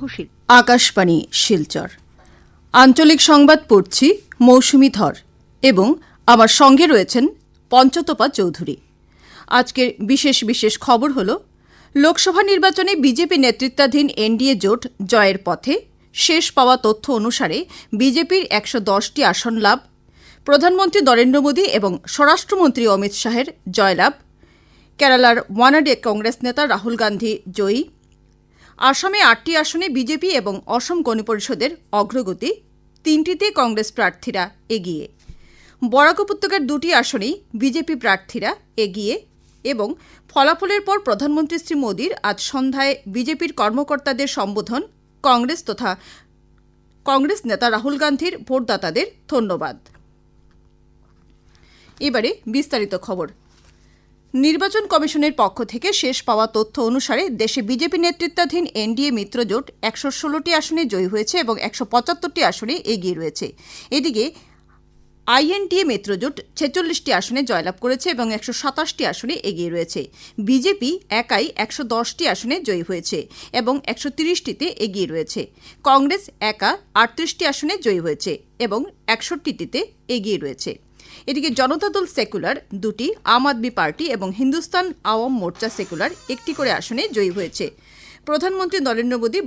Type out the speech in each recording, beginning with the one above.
তহসিল আকাশবাণী, শিলচর। আঞ্চলিক সংবাদ পড়ছি মৌসুমি ধর এবং আমার সঙ্গে রয়েছেন পঞ্চতপা চৌধুরী। আজকের বিশেষ বিশেষ খবর হল, লোকসভা নির্বাচনে বিজেপি নেতৃত্বাধীন এনডিএ জোট জয়ের পথে শেষ পাওয়া তথ্য অনুসারে বিজেপির একশো দশটি আসন লাভ, প্রধানমন্ত্রী নরেন্দ্র মোদী এবং স্বরাষ্ট্রমন্ত্রী অমিত শাহের জয়লাভ, কেরালার ওয়ানাডে কংগ্রেস নেতা রাহুল গান্ধী জয়ী আসামে আটটি আসনে বিজেপি এবং অসম গণপরিষদের অগ্রগতি, তিনটিতে কংগ্রেস প্রার্থীরা এগিয়ে। বরাক উপত্যকার দুটি আসনেই বিজেপি প্রার্থীরা এগিয়ে এবং ফলাফলের পর প্রধানমন্ত্রী শ্রী মোদীর আজ সন্ধ্যায় বিজেপির কর্মকর্তাদের সম্বোধন, কংগ্রেস তথা কংগ্রেস নেতা রাহুল গান্ধীর ভোটদাতাদের ধন্যবাদ। এবারে বিস্তারিত খবর। নির্বাচন কমিশনের পক্ষ থেকে শেষ পাওয়া তথ্য অনুসারে দেশে বিজেপি নেতৃত্বাধীন এনডিএ মিত্রজোট একশো ষোলোটি আসনে জয়ী হয়েছে এবং একশো পঁচাত্তরটি আসনে এগিয়ে রয়েছে। এদিকে আইএনডিএ মিত্রজোট ছেচল্লিশটি আসনে জয়লাভ করেছে এবং একশো সাতাশটি আসনে এগিয়ে রয়েছে। বিজেপি একাই একশো দশটি আসনে জয়ী হয়েছে এবং একশো তিরিশটিতে এগিয়ে রয়েছে। কংগ্রেস একা আটত্রিশটি আসনে জয়ী হয়েছে এবং একষট্টিটিতে এগিয়ে রয়েছে। এদিকে জনতা দল সেকুলার দুটি, আম আদমি পার্টি এবং হিন্দুস্তান আওয়াম মোর্চা সেকুলার একটি করে আসনে জয়ী হয়েছে। প্রধানমন্ত্রী নরেন্দ্র মোদী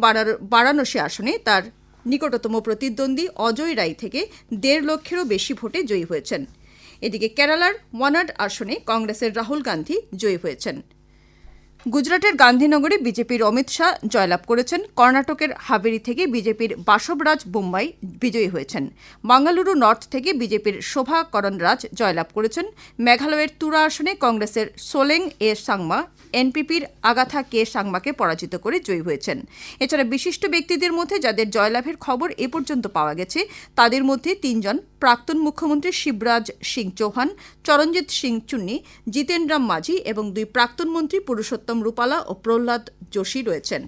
বারাণসী আসনে তার নিকটতম প্রতিদ্বন্দ্বী অজয় রায় থেকে দেড় লক্ষেরও বেশি ভোটে জয়ী হয়েছেন। এদিকে কেরালার ওয়ানাড আসনে কংগ্রেসের রাহুল গান্ধী জয়ী হয়েছেন। গুজরাটের গান্ধীনগরে বিজেপির অমিত শাহ জয়লাভ করেছেন। কর্ণাটকের হাবেরি থেকে বিজেপির বাসবরাজ বোম্বাই বিজয়ী হয়েছেন। বাঙ্গালুরু নর্থ থেকে বিজেপির শোভা করণ রাজ জয়লাভ করেছেন। মেঘালয়ের তুরা আসনে কংগ্রেসের সোলেং এ সাংমা, এনপিপির আগাথা কে সাংমাকে পরাজিত করে জয়ী হয়েছেন। এছাড়া বিশিষ্ট ব্যক্তিদের মধ্যে যাদের জয়লাভের খবর এ পর্যন্ত পাওয়া গেছে, তাদের মধ্যে তিনজন প্রাক্তন মুখ্যমন্ত্রী শিবরাজ সিং চৌহান, চরণজিৎ সিং চুন্নি জিতেন রাম মাঝি এবং দুই প্রাক্তন মন্ত্রী পুরুষোত্তম রূপালা ও প্রহ্লাদ যোশী রয়েছেন।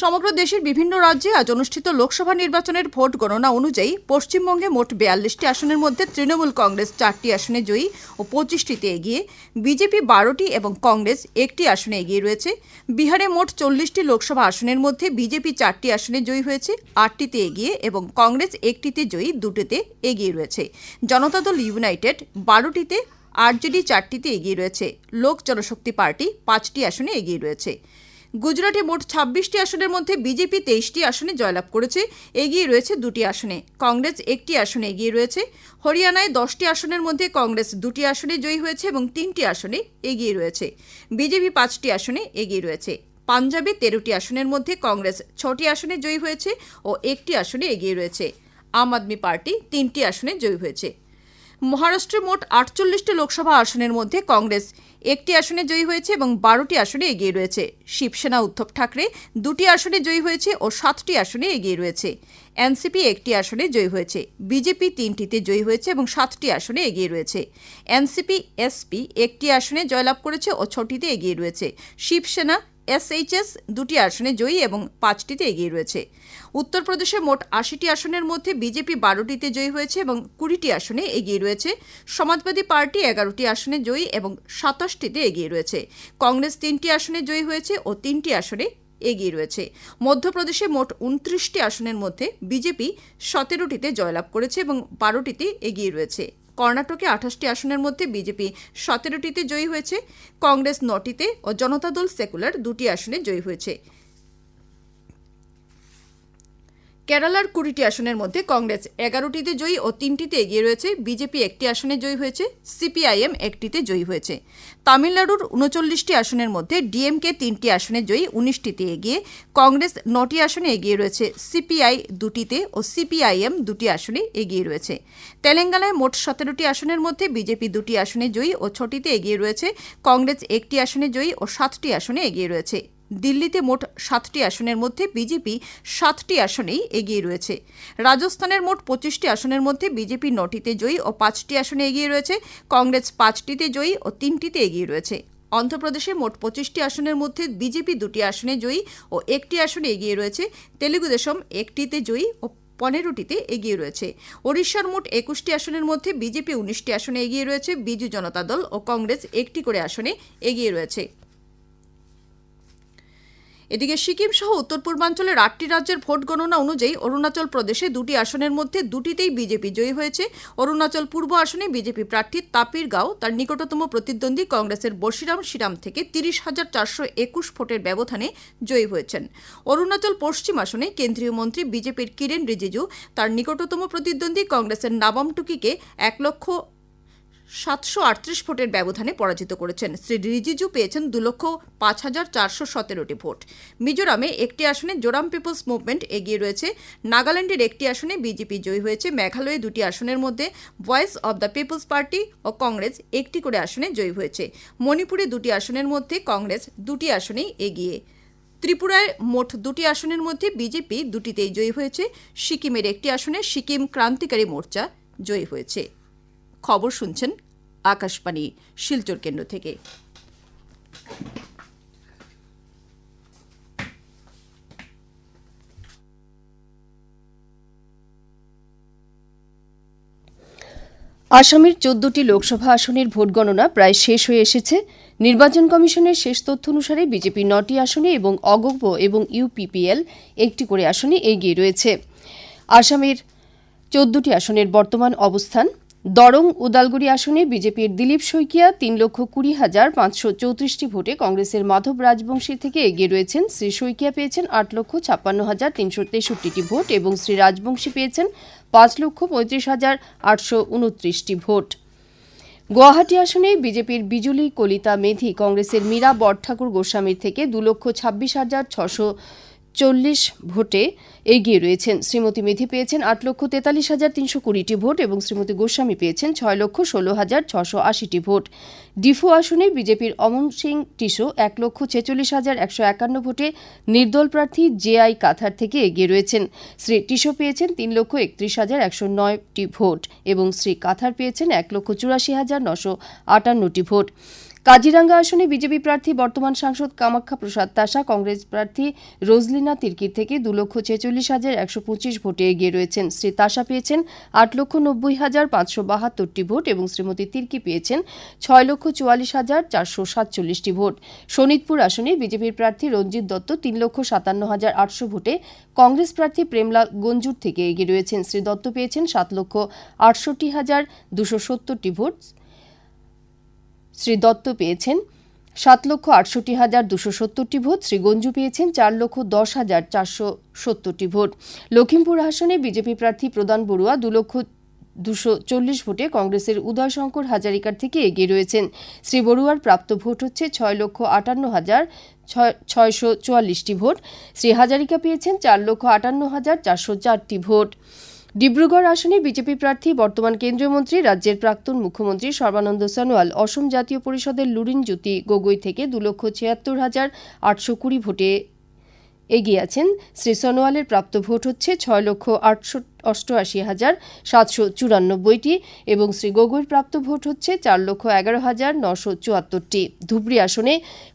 সমগ্র দেশের বিভিন্ন রাজ্যে আজ অনুষ্ঠিত লোকসভা নির্বাচনের ভোট গণনা অনুযায়ী পশ্চিমবঙ্গে মোট বেয়াল্লিশটি আসনের মধ্যে তৃণমূল কংগ্রেস চারটি আসনে জয়ী ও পঁচিশটিতে এগিয়ে বিজেপি বারোটি এবং কংগ্রেস একটি আসনে এগিয়ে রয়েছে। বিহারে মোট চল্লিশটি লোকসভা আসনের মধ্যে বিজেপি চারটি আসনে জয়ী হয়েছে, আটটিতে এগিয়ে এবং কংগ্রেস একটিতে জয়ী, দুটিতে এগিয়ে রয়েছে। জনতা দল ইউনাইটেড বারোটিতে, আরজেডি চারটিতে এগিয়ে রয়েছে। লোক জনশক্তি পার্টি পাঁচটি আসনে এগিয়ে রয়েছে। গুজরাটে মোট ছাব্বিশটি আসনের মধ্যে বিজেপি তেইশটি আসনে জয়লাভ করেছে। এগিয়ে রয়েছে দুটি আসনে। কংগ্রেস একটি আসনে এগিয়ে রয়েছে। হরিয়ানায় দশটি আসনের মধ্যে কংগ্রেস দুটি আসনে জয়ী হয়েছে এবং তিনটি আসনে এগিয়ে রয়েছে। বিজেপি পাঁচটি আসনে এগিয়ে রয়েছে। পাঞ্জাবে তেরোটি আসনের মধ্যে কংগ্রেস ছটি আসনে জয়ী হয়েছে ও একটি আসনে এগিয়ে রয়েছে। আম আদমি পার্টি তিনটি আসনে জয়ী হয়েছে। মহারাষ্ট্রে মোট আটচল্লিশটি লোকসভা আসনের মধ্যে কংগ্রেস। একটি আসনে জয়ী হয়েছে এবং বারোটি আসনে এগিয়ে রয়েছে। শিবসেনা উদ্ধব ঠাকরে দুটি আসনে জয়ী হয়েছে ও সাতটি আসনে এগিয়ে রয়েছে। এনসিপি একটি আসনে জয়ী হয়েছে। বিজেপি তিনটিতে জয়ী হয়েছে এবং সাতটি আসনে এগিয়ে রয়েছে। এনসিপি, এসপি একটি আসনে জয়লাভ করেছে ও ছটিতে এগিয়ে রয়েছে। শিবসেনা, এসএইচএস দুটি আসনে জয়ী এবং পাঁচটিতে এগিয়ে রয়েছে। উত্তরপ্রদেশে মোট আশিটি আসনের মধ্যে বিজেপি বারোটিতে জয়ী হয়েছে এবং কুড়িটি আসনে এগিয়ে রয়েছে। সমাজবাদী পার্টি এগারোটি আসনে জয়ী এবং সাতাশটিতে এগিয়ে রয়েছে। কংগ্রেস তিনটি আসনে জয়ী হয়েছে ও তিনটি আসনে এগিয়ে রয়েছে। মধ্যপ্রদেশে মোট উনত্রিশটি আসনের মধ্যে বিজেপি সতেরোটিতে জয়লাভ করেছে এবং বারোটিতে এগিয়ে রয়েছে। কর্ণাটকে আঠাশটি আসনের মধ্যে বিজেপি সতেরোটিতে জয়ী হয়েছে। কংগ্রেস নটিতে ও জনতা দল সেকুলার দুটি আসনে জয়ী হয়েছে। কেরালার কুড়িটি আসনের মধ্যে কংগ্রেস এগারোটিতে জয়ী ও তিনটিতে এগিয়ে রয়েছে। বিজেপি একটি আসনে জয়ী হয়েছে, সিপিআইএম একটিতে জয়ী হয়েছে। তামিলনাড়ুর উনচল্লিশটি আসনের মধ্যে ডিএমকে তিনটি আসনে জয়ী, উনিশটিতে এগিয়ে কংগ্রেস নটি আসনে এগিয়ে রয়েছে, সিপিআই দুটিতে ও সিপিআইএম দুটি আসনে এগিয়ে রয়েছে। তেলেঙ্গানায় মোট সতেরোটি আসনের মধ্যে বিজেপি দুটি আসনে জয়ী ও ছটিতে এগিয়ে রয়েছে, কংগ্রেস একটি আসনে জয়ী ও সাতটি আসনে এগিয়ে রয়েছে। দিল্লিতে মোট সাতটি আসনের মধ্যে বিজেপি সাতটি আসনেই এগিয়ে রয়েছে। রাজস্থানের মোট পঁচিশটি আসনের মধ্যে বিজেপি নটিতে জয়ী ও পাঁচটি আসনে এগিয়ে রয়েছে। কংগ্রেস পাঁচটিতে জয়ী ও তিনটিতে এগিয়ে রয়েছে। অন্ধ্রপ্রদেশে মোট পঁচিশটি আসনের মধ্যে বিজেপি দুটি আসনে জয়ী ও একটি আসনে এগিয়ে রয়েছে। তেলুগু দেশম একটিতে জয়ী ও পনেরোটিতে এগিয়ে রয়েছে। ওড়িশার মোট একুশটি আসনের মধ্যে বিজেপি উনিশটি আসনে এগিয়ে রয়েছে। বিজু জনতা দল ও কংগ্রেস একটি করে আসনে এগিয়ে রয়েছে। এদিকে সিকিম সহ উত্তর পূর্বাঞ্চলের আটটি রাজ্যের ভোট গণনা অনুযায়ী অরুণাচল প্রদেশে দুটি আসনের মধ্যে দুটিতেই বিজেপি জয়ী হয়েছে। অরুণাচল পূর্ব আসনে বিজেপি প্রার্থী তাপির গাঁও তার নিকটতম প্রতিদ্বন্দ্বী কংগ্রেসের বশিরাম শিরাম থেকে তিরিশ হাজার চারশো একুশ ভোটের ব্যবধানে জয়ী হয়েছেন। অরুণাচল পশ্চিম আসনে কেন্দ্রীয় মন্ত্রী বিজেপির কিরেন রিজিজু, তার নিকটতম প্রতিদ্বন্দ্বী কংগ্রেসের নাবাম টুকিকে এক লক্ষ সাতশো আটত্রিশ ভোটের ব্যবধানে পরাজিত করেছেন। শ্রী রিজিজু পেয়েছেন দু লক্ষ পাঁচ হাজার চারশো সতেরোটি ভোট। মিজোরামে একটি আসনে জোরাম পিপলস মুভমেন্ট এগিয়ে রয়েছে। নাগাল্যান্ডের একটি আসনে বিজেপি জয়ী হয়েছে। মেঘালয়ে দুটি আসনের মধ্যে Voice of the People's Party O Congress একটি করে আসনে জয়ী হয়েছে। মণিপুরে দুটি আসনের মধ্যে কংগ্রেস দুটি আসনেই এগিয়ে। ত্রিপুরায় মোট দুটি আসনের মধ্যে বিজেপি দুটিতেই জয়ী হয়েছে। সিকিমের একটি আসনে সিকিম ক্রান্তিকারী মোর্চা জয়ী হয়েছে। খবর শুনছেন আকাশবাণী, শিলচর কেন্দ্র থেকে। আসামের চোদ্দটি লোকসভা আসনের ভোট গণনা প্রায় শেষ হয়ে এসেছে। নির্বাচন কমিশনের শেষ তথ্য অনুসারে বিজেপি নটি আসনে এবং অগব্য এবং ইউপিপিএল একটি করে আসনে এগিয়ে রয়েছে। আসামের চোদ্দটি আসনের বর্তমান অবস্থান দরং উদালগুড়ি আসনে বিজেপির দিলীপ শইকিয়া তিন লক্ষ কুড়ি হাজার পাঁচশো চৌত্রিশটি ভোটে কংগ্রেসের মাধব রাজবংশী থেকে এগিয়ে রয়েছেন। শ্রী শইকিয়া পেয়েছেন আট লক্ষ ছাপ্পান্ন হাজার তিনশো তেষট্টিটি ভোট এবং শ্রী রাজবংশী পেয়েছেন পাঁচ লক্ষ পঁয়ত্রিশ হাজার আটশো উনত্রিশটি ভোট। গুয়াহাটি আসনে বিজেপির বিজুলি, কলিতা মেধি, কংগ্রেসের মীরা বরঠাকুর গোস্বামীর থেকে দু লক্ষ ছাব্বিশ হাজার ছশো চল্লিশ ভোটে এগিয়ে রয়েছেন। শ্রীমতী মেধি পেয়েছেন আট লক্ষ তেতাল্লিশ হাজার তিনশো কুড়িটি ভোট এবং শ্রীমতী গোস্বামী পেয়েছেন ছয় লক্ষ ষোলো হাজার ছশো আশিটি ভোট। ডিফু আসনে বিজেপির অমন সিং টিসো এক লক্ষ ছেচল্লিশ হাজার একশো একান্ন ভোটে নির্দল প্রার্থী জে আই কাথার থেকে এগিয়ে রয়েছেন। শ্রী টিসো পেয়েছেন তিন লক্ষ একত্রিশ হাজার একশো নয়টি ভোট এবং শ্রী কাথার পেয়েছেন এক লক্ষ চুরাশি হাজার নশো আটান্নটি ভোট। কাজিরাঙ্গা আসনে বিজেপি প্রার্থী বর্তমান সাংসদ কামাখ্যা প্রসাদ তাসা, কংগ্রেস প্রার্থী রোজলিনা তির্কির থেকে দু লক্ষ ছেচল্লিশ হাজার একশো পঁচিশ ভোটে এগিয়ে রয়েছেন। শ্রী তাসা পেয়েছেন আট লক্ষ নব্বই হাজার পাঁচশো বাহাত্তরটি ভোট এবং শ্রীমতী তির্কি পেয়েছেন ছয় লক্ষ চুয়াল্লিশ হাজার চারশো সাতচল্লিশটি ভোট। শোনিতপুর আসনে বিজেপির প্রার্থী রঞ্জিত দত্ত তিন লক্ষ সাতান্ন হাজার আটশো ভোটে কংগ্রেস প্রার্থী প্রেমলাল গঞ্জুর থেকে এগিয়ে রয়েছেন। শ্রী দত্ত পেয়েছেন সাত লক্ষ আটষট্টি হাজার দুশো সত্তরটি ভোট। শ্রী দত্ত পেয়েছেন সাত লক্ষ আটষট্টি হাজার দুশো সত্তরটি ভোট, শ্রী গঞ্জু পেয়েছেন চার লক্ষ দশ হাজার চারশো সত্তরটি ভোট। লখিমপুর আসনে বিজেপি প্রার্থী প্রদান বড়ুয়া দু লক্ষ দুশো চল্লিশ ভোটে কংগ্রেসের উদয়শঙ্কর হাজারিকার থেকে এগিয়ে রয়েছেন। শ্রী বড়ুয়ার প্রাপ্ত ভোট হচ্ছে ছয় লক্ষ আটান্ন হাজার ছয়শো চুয়াল্লিশটি ভোট। শ্রী হাজারিকা পেয়েছেন চার লক্ষ আটান্ন হাজার চারশো চারটি ভোট। ডিব্রুগড় আসনে বিজেপি প্রার্থী বর্তমান কেন্দ্রীয় মন্ত্রী, রাজ্যের প্রাক্তন মুখ্যমন্ত্রী সর্বানন্দ সনোয়াল অসম জাতীয় পরিষদের লুরিন জ্যোতি গগৈ থেকে দু লক্ষ ছিয়াত্তর হাজার আটশো কুড়ি ভোটে এগিয়ে আছেন। শ্রী সনোয়ালের প্রাপ্ত ভোট হচ্ছে ছয় লক্ষ আটশো অষ্টআশি হাজার সাতশো চুরানব্বইটি এবং শ্রী গগৈর প্রাপ্ত ভোট হচ্ছে চার লক্ষ এগারো হাজার নশো চুয়াত্তরটি। ধুবড়ি আসনে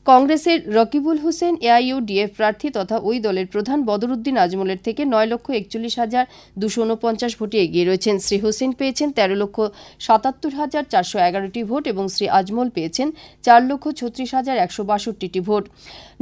কংগ্রেসের রকিবুল হোসেন এআইইউডিএফ প্রার্থী তথা ওই দলের প্রধান বদরুদ্দিন আজমলের থেকে নয় লক্ষ একচল্লিশ হাজার দুশো উনপঞ্চাশ ভোটে এগিয়ে রয়েছেন। শ্রী হোসেন পেয়েছেন তেরো লক্ষ সাতাত্তর হাজার চারশো এগারোটি ভোট এবং শ্রী আজমল পেয়েছেন চার লক্ষ ছত্রিশ হাজার একশো বাষট্টিটি ভোট।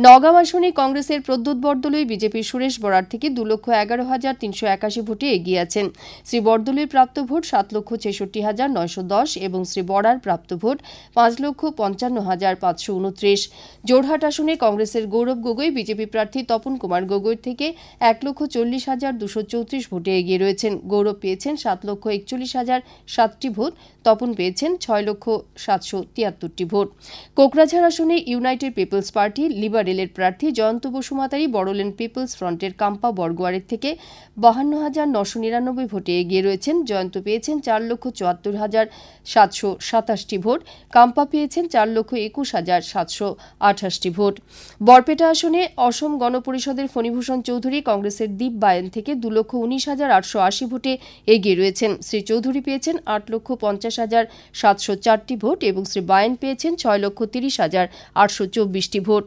নগাঁও আসনে কংগ্রেসের প্রদ্যুৎ বরদলৈ বিজেপির সুরেশ বরার থেকে দু লক্ষ এগারো হাজার তিনশো একাশি ভোটে এগিয়ে আছেন শ্রী বরদলৈর প্রাপ্ত ভোট সাত লক্ষ ছেষট্টি হাজার নয়শো দশ এবং শ্রী বরার প্রাপ্ত ভোট পাঁচ লক্ষ পঞ্চান্ন হাজার পাঁচশো উনত্রিশ। জোরহাট আসনে কংগ্রেসের গৌরব গগৈ, বিজেপি প্রার্থী তপন কুমার গগৈর থেকে এক লক্ষ চল্লিশ হাজার দুশো চৌত্রিশ ভোটে এগিয়ে রয়েছেন। গৌরব পেয়েছেন সাত লক্ষ একচল্লিশ হাজার সাতটি ভোট, তপন পেয়েছেন ছয় লক্ষ সাতশো তিয়াত্তরটি ভোট। কোকরাঝাড় আসনে ইউনাইটেড পিপলস পার্টি লিবারেলের প্রার্থী জয়ন্ত বসুমাতারি বড়োল্যান্ড পিপলস ফ্রন্টের কাম্পা বরগোয়ারের থেকে বাহান্ন হাজার নশো নিরানব্বই ভোটে এগিয়ে রয়েছেন। জয়ন্ত পেয়েছেন চার লক্ষ চুয়াত্তর হাজার সাতশো সাতাশটি ভোট। কাম্পা পেয়েছেন চার লক্ষ একুশ হাজার সাতশো আঠাশটি ভোট। বরপেটা আসনে অসম গণপরিষদের ফণীভূষণ চৌধুরী কংগ্রেসের দীপ বায়েন থেকে দু লক্ষ উনিশ হাজার আটশো আশি ভোটে এগিয়ে রয়েছেন। শ্রী চৌধুরী পেয়েছেন আট লক্ষ পঞ্চাশ হাজার সাতশো চারটি ভোট এবং শ্রী বায়েন পেয়েছেন ছয় লক্ষ তিরিশ হাজার আটশো চব্বিশটি ভোট।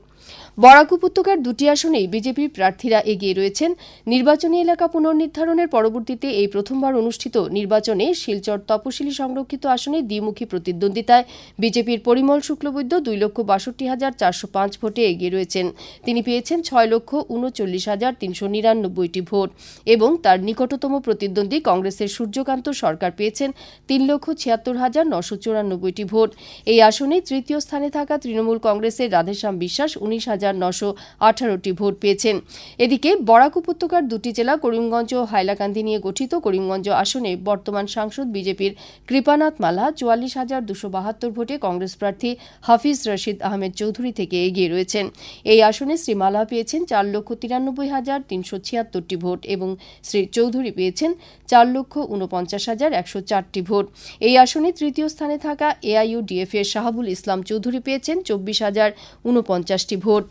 বরাক উপত্যকার দুটি আসনেই বিজেপির প্রার্থীরা এগিয়ে রয়েছেন। নির্বাচনী এলাকা পুনর্নির্ধারণের পরবর্তীতে এই প্রথমবার অনুষ্ঠিত নির্বাচনে শিলচর তপশিলি সংরক্ষিত আসনে দ্বিমুখী প্রতিদ্বন্দ্বিতায় বিজেপির পরিমল শুক্লবৈদ্য দুই লক্ষ বাষট্টি হাজার চারশো পাঁচ ভোটে এগিয়ে রয়েছেন। তিনি পেয়েছেন ছয় লক্ষ উনচল্লিশ হাজার তিনশো নিরানব্বইটি ভোট এবং তার নিকটতম প্রতিদ্বন্দ্বী কংগ্রেসের সূর্যকান্ত সরকার পেয়েছেন তিন লক্ষ ছিয়াত্তর হাজার নশো চুরানব্বইটি ভোট। এই আসনে তৃতীয় স্থানে থাকা তৃণমূল কংগ্রেসের রাধেশ্যাম বিশ্বাস উনিশ হাজার নশো আঠারোটি ভোট পেয়েছেন। এদিকে বরাক উপত্যকার দুটি জেলা, করিমগঞ্জ ও হাইলাকান্দি নিয়ে গঠিত করিমগঞ্জ আসনে বর্তমান সাংসদ বিজেপির কৃপানাথ মালা চুয়াল্লিশ হাজার দুশো বাহাত্তর ভোটে কংগ্রেস প্রার্থী হাফিজ রশিদ আহমেদ চৌধুরী থেকে এগিয়ে রয়েছেন। এই আসনে শ্রী মালহা পেয়েছেন চার লক্ষ তিরানব্বই হাজার তিনশো ছিয়াত্তরটি ভোট এবং শ্রী চৌধুরী পেয়েছেন চার লক্ষ উনপঞ্চাশ হাজার একশো চারটি ভোট। এই আসনে তৃতীয় স্থানে থাকা এআইইউডিএফ এর শাহাবুল ইসলাম চৌধুরী পেয়েছেন চব্বিশ হাজার উনপঞ্চাশটি ভোট।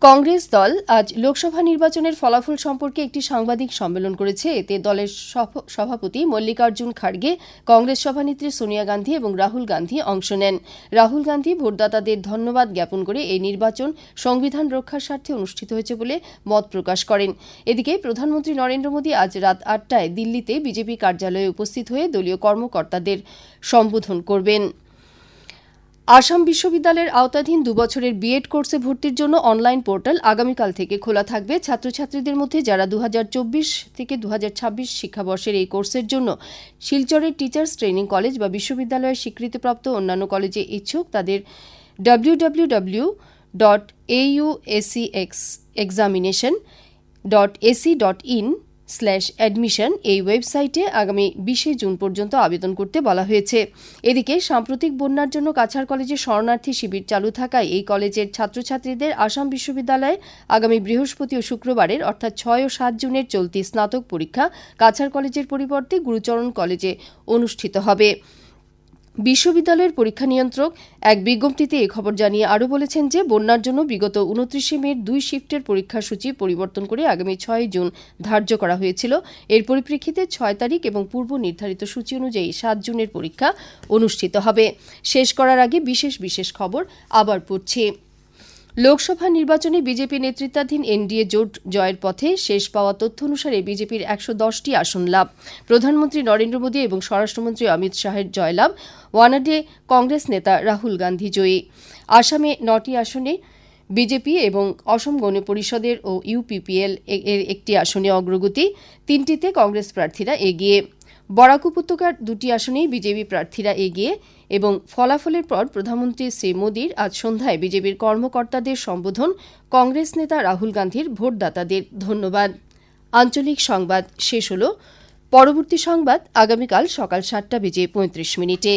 কংগ্রেস দল আজ লোকসভা নির্বাচনের ফলাফল সম্পর্কে একটি সাংবাদিক সম্মেলন করেছে। এতে দলের সভ- সভাপতি মল্লিকার্জুন খাড়গে, কংগ্রেস সভানেত্রী সোনিয়া গান্ধী এবং রাহুল গান্ধী অংশ নেন। রাহুল গান্ধী ভোটদাতাদের ধন্যবাদ জ্ঞাপন করে এই নির্বাচন সংবিধান রক্ষার স্বার্থে অনুষ্ঠিত হয়েছে বলে মত প্রকাশ করেন। এদিকে প্রধানমন্ত্রী নরেন্দ্র মোদী আজ রাত আটটায় দিল্লিতে বিজেপি কার্যালয়ে উপস্থিত হয়ে দলীয় কর্মকর্তাদের সম্বোধন করবেন। আসাম বিশ্ববিদ্যালয়ের আওতাধীন দুবছরের বিএড কোর্সে ভর্তির জন্য অনলাইন পোর্টাল আগামীকাল থেকে খোলা থাকবে। ছাত্রছাত্রীদের মধ্যে যারা দু হাজার চব্বিশ থেকে দু হাজার ছাব্বিশ শিক্ষাবর্ষের এই কোর্সের জন্য শিলচরের টিচার্স ট্রেনিং কলেজ বা বিশ্ববিদ্যালয়ের স্বীকৃতিপ্রাপ্ত অন্যান্য কলেজে ইচ্ছুক, তাদের W W W dot AUACX examination dot ac dot in slash admission এই ওয়েবসাইটে আগামী বিশে জুন পর্যন্ত আবেদন করতে বলা হয়েছে। এদিকে সাম্প্রতিক বন্যার জন্য কাছাড় কলেজে শরণার্থী শিবির চালু থাকায় এই কলেজের ছাত্রছাত্রীদের আসাম বিশ্ববিদ্যালয়ে আগামী বৃহস্পতি ও শুক্রবারের অর্থাৎ ছয় ও সাত জুনের চলতি স্নাতক পরীক্ষা কাছাড় কলেজের পরিবর্তে গুরুচরণ কলেজে অনুষ্ঠিত হবে। বিশ্ববিদ্যালয়ের পরীক্ষা নিয়ন্ত্রক এক বিজ্ঞপ্তিতে এ খবর জানিয়ে আরও বলেছেন যে, বন্যার জন্য বিগত উনত্রিশে মের দুই শিফটের পরীক্ষা সূচি পরিবর্তন করে আগামী ছয় জুন ধার্য করা হয়েছিল। এর পরিপ্রেক্ষিতে ছয় তারিখ এবং পূর্ব নির্ধারিত সূচি অনুযায়ী সাত জুনের পরীক্ষা অনুষ্ঠিত হবে। শেষ করার আগে বিশেষ বিশেষ খবর আবার পড়ছি। লোকসভা নির্বাচনে বিজেপি নেতৃত্বাধীন এনডিএ জোট জয়ের পথে শেষ পাওয়া তথ্য অনুসারে বিজেপির একশো দশটি আসন লাভ। প্রধানমন্ত্রী নরেন্দ্র মোদী এবং স্বরাষ্ট্রমন্ত্রী অমিত শাহের জয়লাভ। ওয়ানাডে কংগ্রেস নেতা রাহুল গান্ধী জয়ী। আসামে নটি আসনে বিজেপি এবং অসম গণ পরিষদের ও ইউপিপিএল এর একটি আসনে অগ্রগতি। তিনটিতে কংগ্রেস প্রার্থীরা এগিয়ে। বরাক উপত্যকার দুটি আসনেই বিজেপি প্রার্থীরা এগিয়ে এবং ফলাফলের পর প্রধানমন্ত্রী শ্রী মোদীর আজ সন্ধ্যায় বিজেপির কর্মকর্তাদের সম্বোধন, কংগ্রেস নেতা রাহুল গান্ধীর ভোটদাতাদের ধন্যবাদ। আঞ্চলিক সংবাদ শেষ হল। পরবর্তী সংবাদ আগামীকাল সকাল সাতটা বেজে পঁয়ত্রিশ মিনিটে।